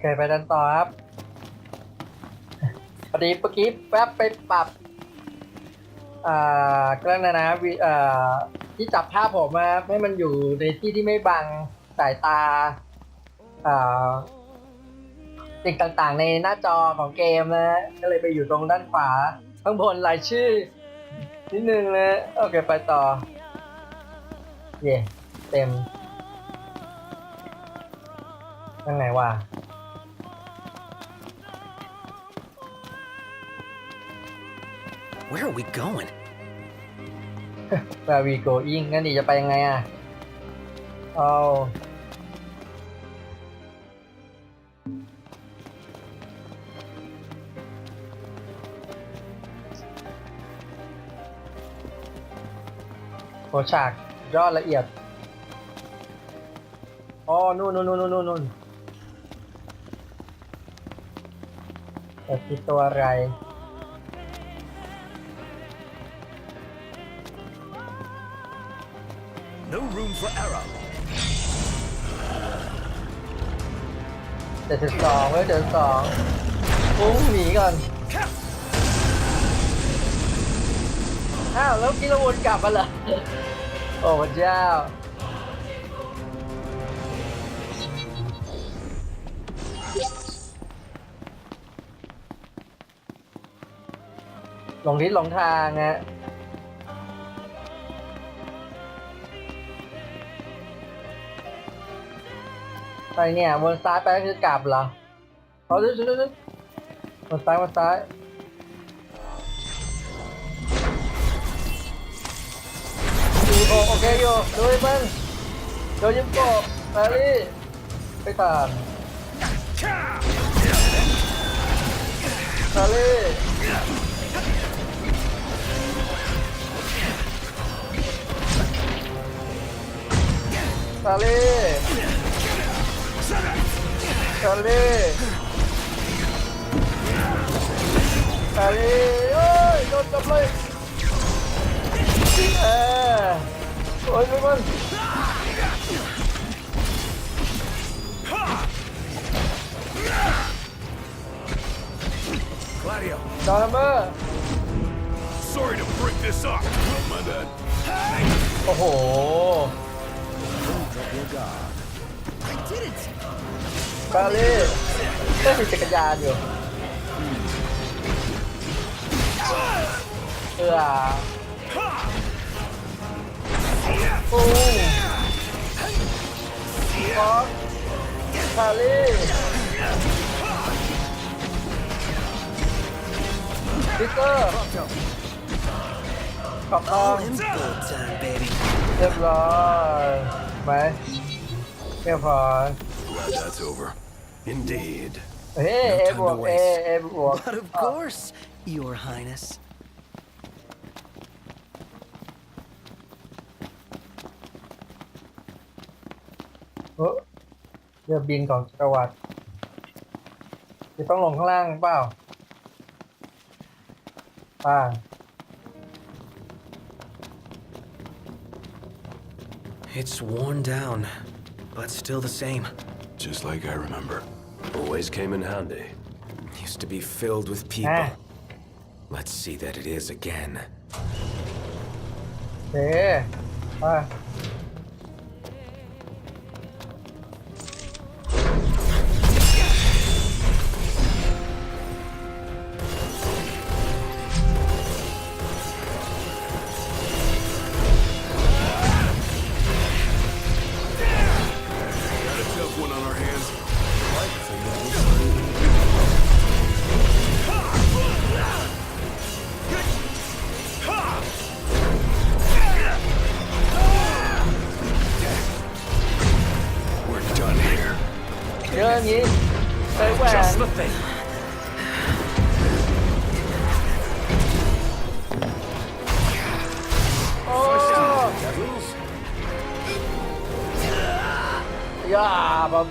เคยไปดันต่อครับพอดีเมื่อกี้แป๊บไปปรับอ่าก็นั่นนะนะที่จับภาพผมมาให้มันอยู่ในที่ที่ไม่บังสายตาอ่าสิ่งต่างๆ ในหน้าจอของเกมนะก็เลยไปอยู่ตรงด้านขวา ข้างบนรายชื่อ นิดนึงนะโอเคไปต่อ เย่เต็มยังไงวะ Where are we going? Where we going งั้นดีจะไปยังไงอะเอาโหฉากยอดละเอียดอ๋อนู่นนู่นนู่นนู่นนู่นแต่คือตัวอะไร จ็ดสิบสองเว้ยเจ็ดสิบสองปุ้งหนีก่อนอ้าวแล้วกิรวนกลับมาเหรอโอ้พระเจ้าหลงทิศหลงทางฮะ อะไปเนี่ยวนซ้ายไปก็คือกลับเหรอเอาดูดูดูดูวนซ้ายวนซ้ายโอโอเคอยู่ดูให้มันโดนยิมโกะแฟรี่ไปตามแฟรี่แฟรี่ ชาลีชาลีเอ้ยโดนจับเลยเออโอ้ยมัน Gladio, ดอนเมอร์ sorry to break this up. My bad. โอ้โห I didn't. ชาลีก็มีจักรยานอยู่เออโอ้ฟอกชาลีพิกเกอร์ขอบทอง Gold time, baby. เรียบร้อยไหมเรียบร้อย Glad that's over. Indeed. เฮ้เอบวกเอเอบวก But of course, Your Highness. เออเรือบินของจักรวรรดิจะต้องลงข้างล่างเปล่าป่า It's worn down, but still the same. Just like I remember. Always came in handy. Used to be filled with people. Eh. Let's see that it is again. Yeah. Ah. ยาบั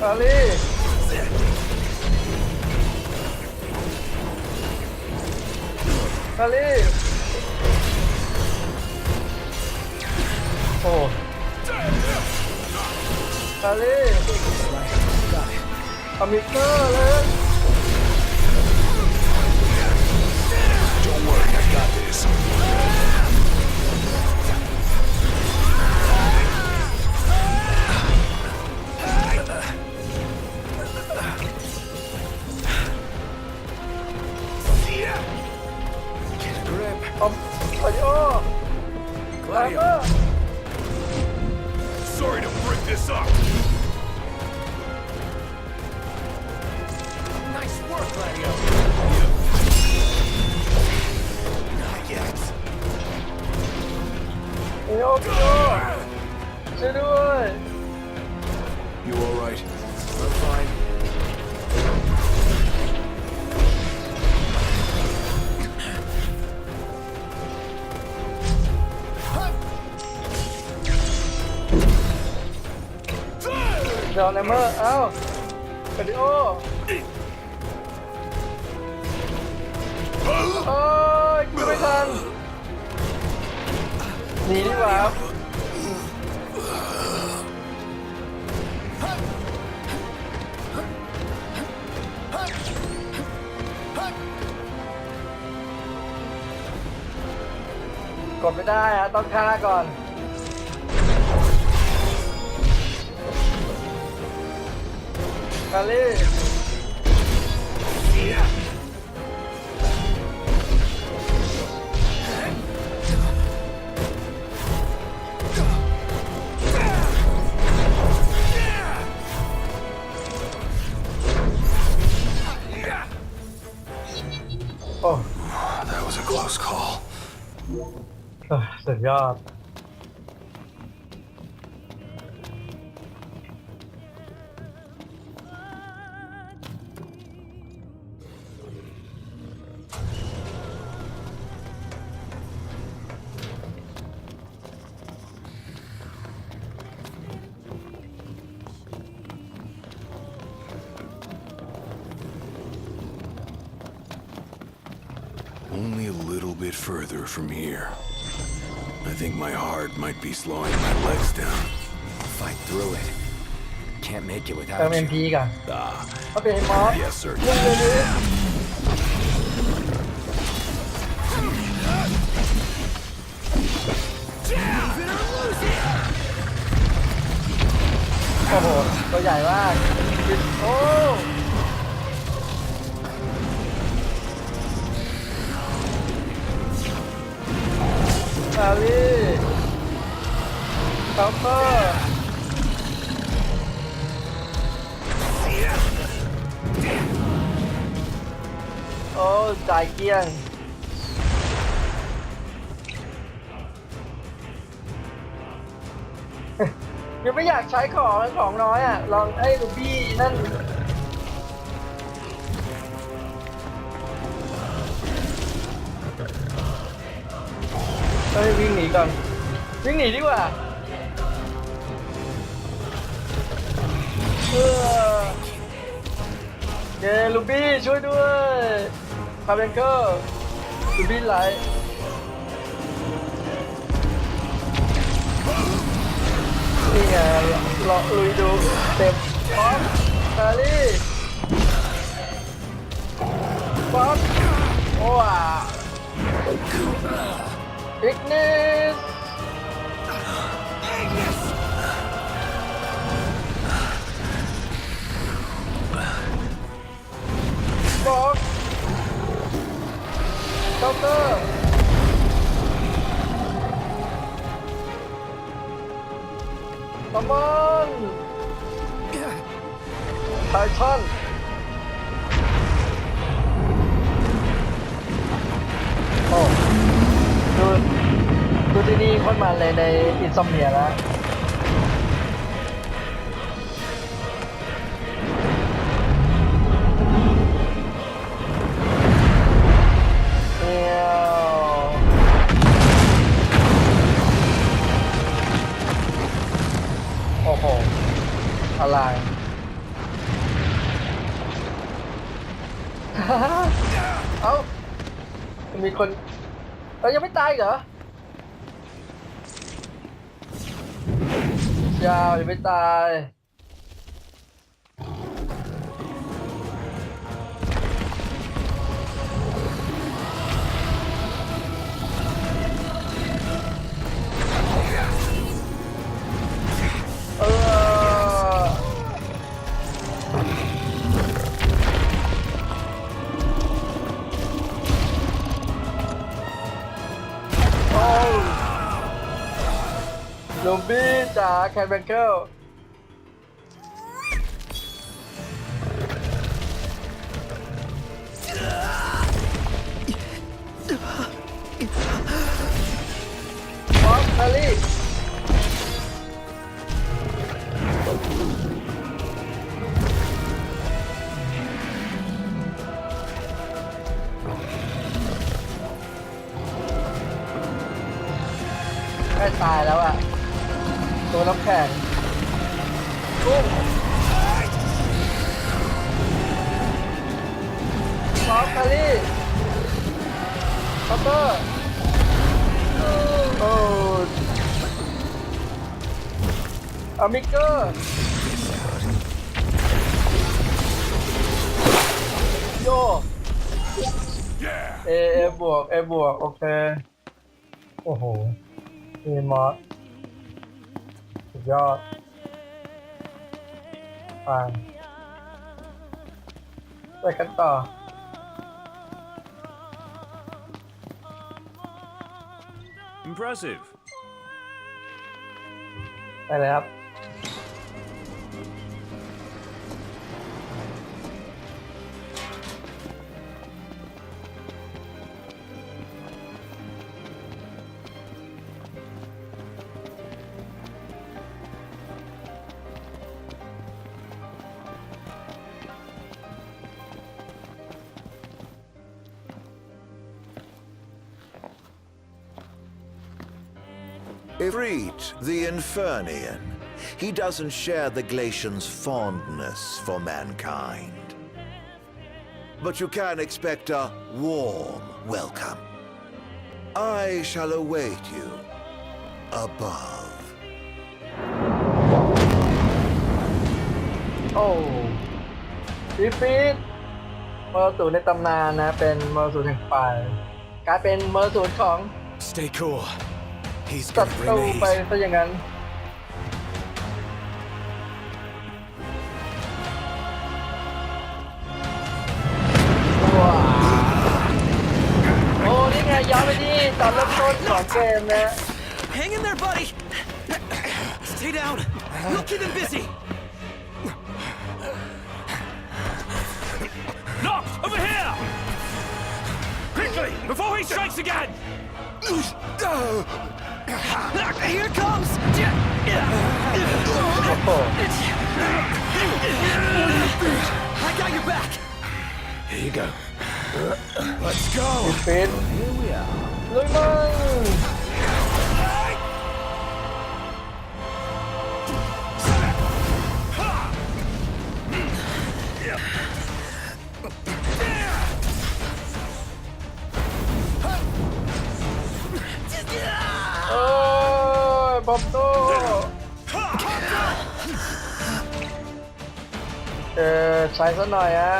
คารี่คารี่โอ้คารี่อมิเตอร์เลย อมโอริโอคาเมอร์ Sorry to break this up. Nice work, Gladio. จอห์นเมอร์ เอ้าคาริโอโอ้ยกูไม่ทันหนีดีกว่าครับกดไม่ได้ฮะต้องฆ่าก่อน คารี่โอ้ That was a close call. เอ้ย further from here. I think my heart might be slowing my legs down. Fight through it. Can't make it เติม without เอ็ม you. พีก่อน Ah, เขาเป็นมอส yes, sir. ยิงเลยดิโอ้โห ตัวใหญ่มากโอ้แ เคาน์เตอร์โอ้จ่ายเกี้ยงยังไม่อยากใช้ของของน้อยอะ ลองให้ลูบี้นั่นเฮ้ยวิ่งหนีก่อนวิ่งหนีดีกว่า เออเย้ลูบี้ช่วยด้วยคาเบนเกอร์ลูบี้ไลท์นี่ไงลองลุยดูเต็มพร้อมคารี่ป๊อปโอ้อะ Ignis! Box! Counter! Come on! Titan! โอ้ดูดูที่นี่โคนมันเลยในอินซอมเนียแล้ว อีกเหรอยาอย่าไปตาย บี้จ๋าแคนแบงเกิล แข็งกุ้งซอฟคารี่คัตเตอร์โอ้อามิเกอร์โยเอเอบวกเอบวก โอเค โอ้โหมีมอส สุดยอดฟังไปกันต่อ Impressive. ไปเลยครับ Ifrit, the Infernian. He doesn't share the Glacian's fondness for mankind. But you can expect a warm welcome. I shall await you above. โอ้ฟีฟีดมรสุมในตำนานนะ เป็นมรสุมแห่งไฟกลายเป็นมรสุมของ Stay cool. He's ศั gonna ตรู bring ไป the heat. ซะอย่างนั้น ว้าวโอ้ นี่ไงย้อนไปที่ตอนเริ่มต้นของเกมนะ Hang in there, buddy. Stay down. We'll keep him busy. Knox, over here! Quickly, before he strikes again! Here it comes. โอ้โห I got your back. Here you go. Let's go. ฟินลุย ยบโตเออใช้ซะหน่อยฮะ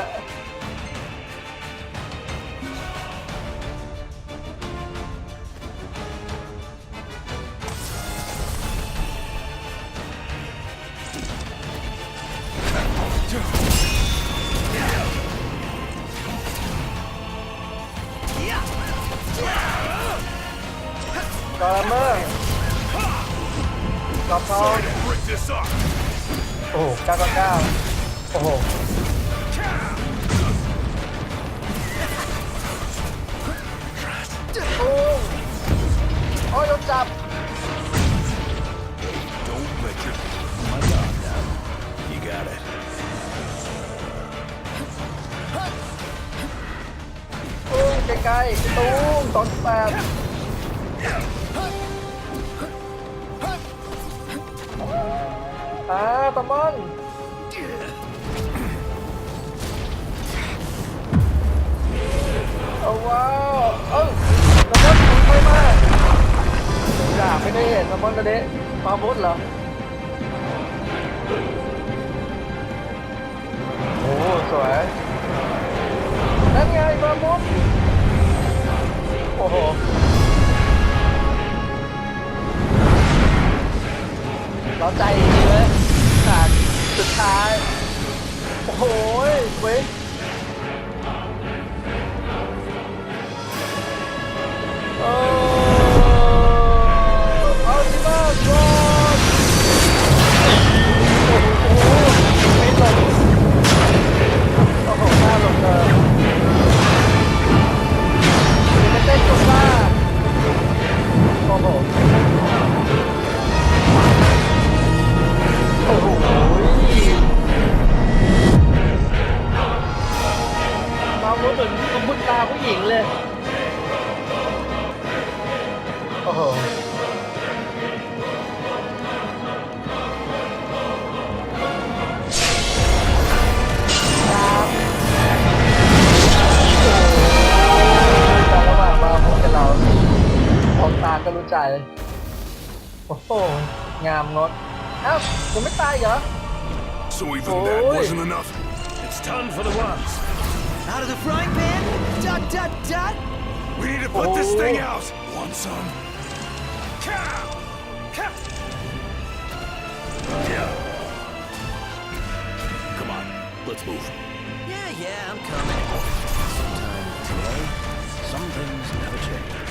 อ้โหเก้าเก้าเก้าโอ้โหโอ้โอ้ยโดนจับ Don't let your... My God, now. You got it. ตุ้งไกลๆตุ้งสองสิบแปดอ่าตะมอน เอาว้าวเอ้าน้ำมันหมุนไปมากจ่าไม่ได้เห็นน้ำมันกระเดะมาบดเหรอ นมาบุญตาผู้หญิงเลย โอ้โหครับโอ้โหแต่ระหว่างมาวุ้นกับเรามองตาก็รู้ใจโอ้โห งามงดอ้าวยังไม่ตายเหรอ So even that Oi. wasn't enough. It's time for the worms. Out of the frying pan? Dot, dot, dot. We need to put this Oh. thing out. Want some? Come on, let's move. Yeah, yeah, I'm coming. Sometime today, some things never change.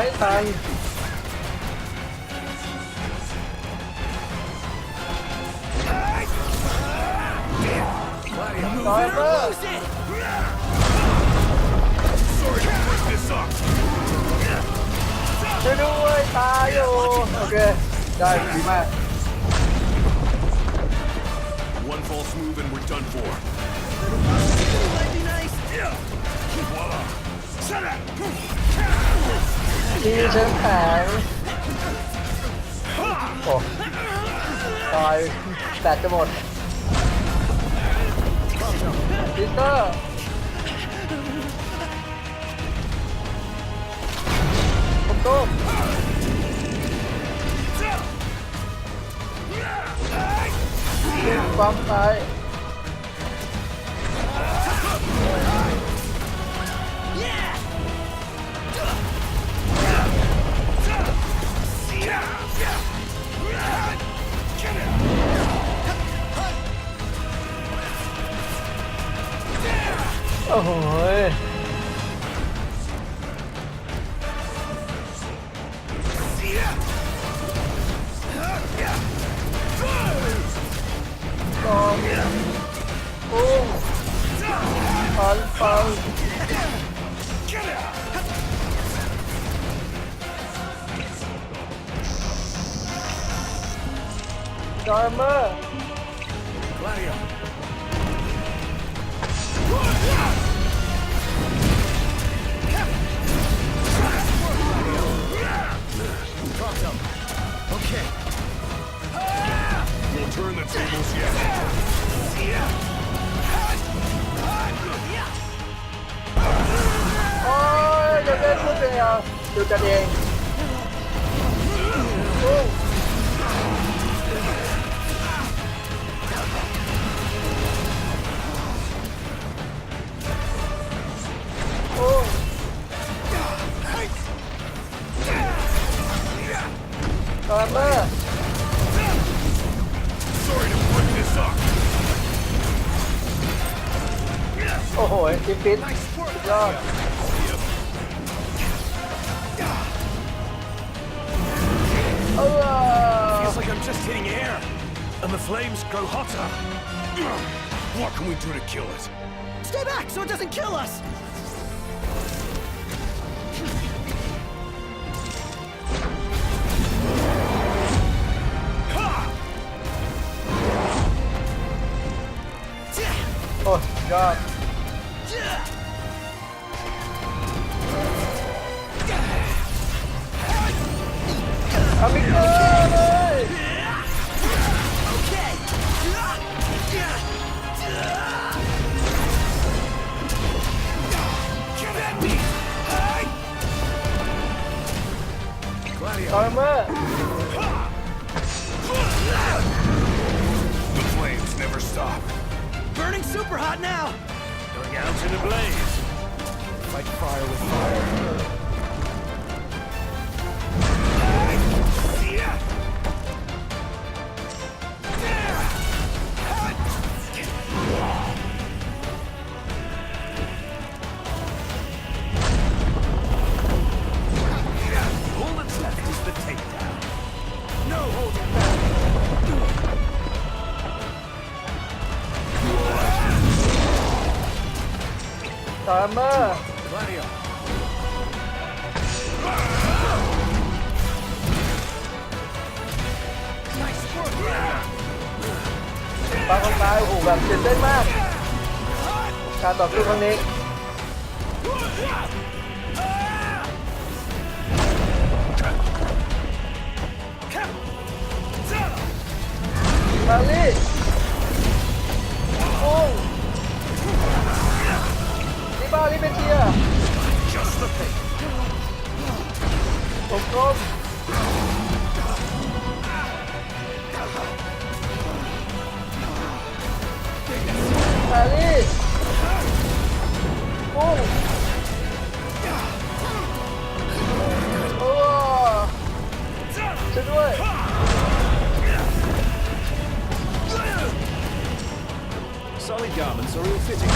ไม่ทัน Gladio, ต่อยเตอ Lose it! sorry to break this up. ช่วยด้วยตายอยู่โอเค ได้ดีมาก One false move and we're done for. Might be nice. Voila. Shut up. ทีเชิงแข็งโอ้ตายแบตจะหมดพิสเตอร์ผมต้มความตาย อ้โหยสองปุ้ปันปังดอยเมอร์ Gladio. We'll turn the tables yet. โอ้ยเดี๋ยวเ ดอยเมอร์ Sorry to break this up. โอ้โหฟิตฟิตสุดยอด เออ Feels like I'm just hitting air, and the flames grow hotter. What can we do to kill it? Stay back so it doesn't kill us! job. Coming up! ตอร์เมอร์ปาคนตายโอ้โหแบบตื่นเต้นมาก การต่อสู้ครั้งนี้ มมาลีปุ้งโอ้ช่วยด้วย Solid garments are ill fitting.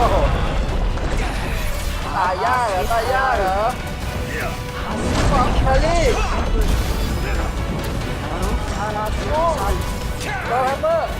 โอ้โหตายยากเหรอตายยากเหรอมาลีโอ้ดอมเมอร์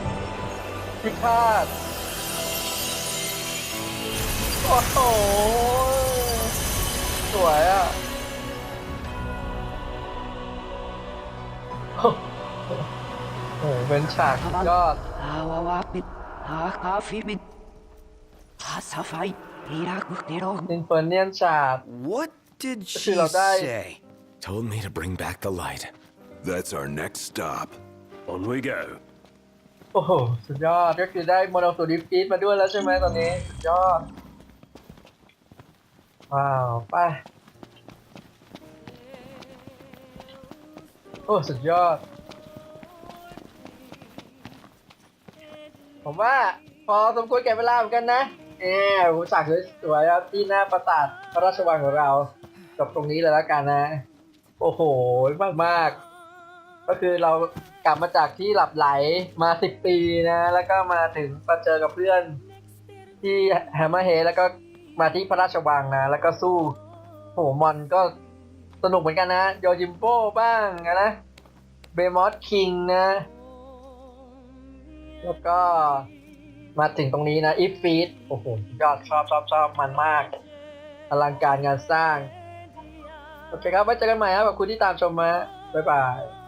หชิว่าโอ้ยงามงดไดมอนด์กันโอ้โหโอ้ยจมพิษพิฆาตโอ้โห สวยอะโอ้โหเป็นฉากสุดยอด Awawapit, Akafimit, Hasafai, Irakukiro, อินเฟอร์เนียนฉาก What did Kasi she lao dai. say? Told me to bring back the light. That's our next stop. On we go. โอ้โห สุดยอด ก็คือได้โมโนสูดิฟีดมาด้วยแล้วใช่ไหมตอนนี้ สุดยอด ว้าว ไป โอ้ สุดยอด ผมว่าพอสมควรแก่เวลาเหมือนกันนะ เออผมฉากสวยๆที่หน้าปราสาทพระราชวังของเรา จบตรงนี้เลยแล้วกันนะ โอ้โห มากมากๆก็คือเรา กลับมาจากที่หลับไหลมาสิบปีนะ แล้วก็มาถึงมาเจอกับเพื่อน ที่แฮมเมอร์เฮดแล้วก็มาที่พระราชวังนะ แล้วก็สู้โหมอนก็สนุกเหมือนกันนะโยจิมโป้บ้างนะเบมอสคิงนะ แล้วก็มาถึงตรงนี้นะอีฟฟีดโอ้โหยอดชอบชอบชอบมันมาก อลังการงานสร้าง โอเคครับ ไว้เจอกันใหม่ครับขอบคุณที่ตามชมมาบ๊ายบาย